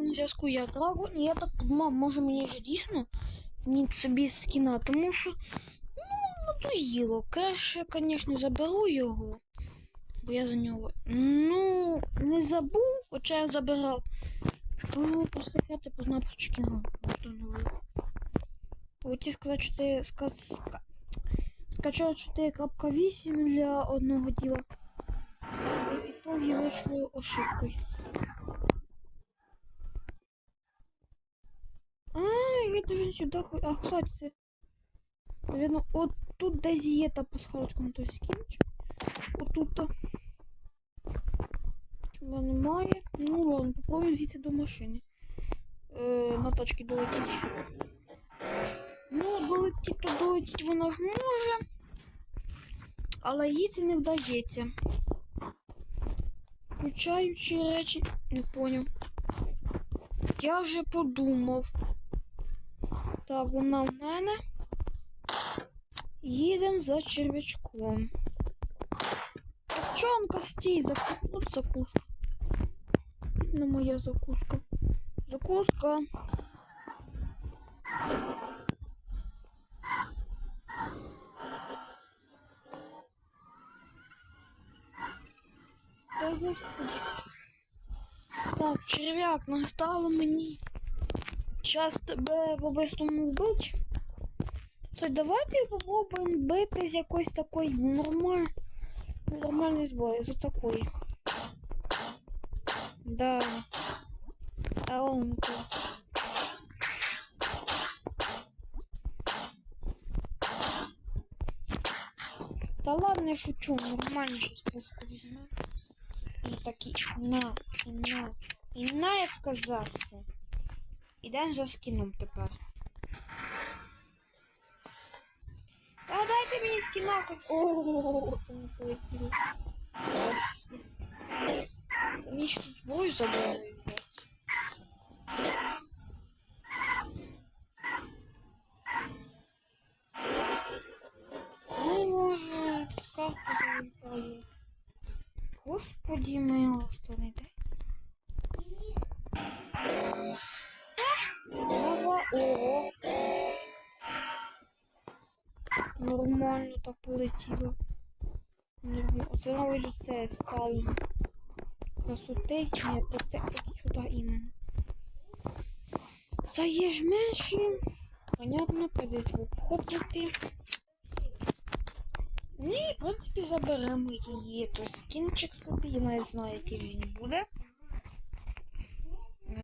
на зв'язку я Драгон, я так подумав, може мені ж дійсно собі скіна, тому що ну, надоїло. Краще, звісно, заберу його, бо я за нього. Ну, не забув, хоча я забирав. Скажу по секрети познав про Чікінга. Хотів сказати, що ти ска... ска... скачав 4.8 для одного діла. І в итоге вийшло ошибкою. А, я даже сюда... хо- А, кстати, це... Наверно, от тут десь є та пасхалочка на той скінчик. Отут-то. Чого немає? Ну ладно, попробуємо звідси до машини. Е, на тачки долетіть. Ну, долетіть, то долетіть вона ж може. Але їй це не вдається. Включаючи речі, не поняв. Я вже подумав. Так, вона в мене. Їдемо за черв'ячком. Овчонка, стій, заку... От закуска. Не моя закуска. Закуска. Так, черв'як настало мені. Час тебе по-бистрому вбить. Стой, давайте попробуємо бити з якоїсь такої нормаль... нормальної зброї, за такої. Да. А он тут. Та ладно, я шучу, нормально пушку візьму. І такі на, і на, і на я сказав. Ідемо за скіном тепер. А дайте мені скіна как. О, це не полетіло. Бачите. Це мені ще тут зброю забрали взяти. Ну, може, з карти залітає. Господи, милостивий дай. Ого. Нормально так полетіло. Оце мабуть це стало красоти. Ні, оте от сюди іменно. Стаєш меншим. Понятно, кудись в обход зайти. Ну і, в принципі, заберемо її. То скінчик собі, я не знаю, який він буде.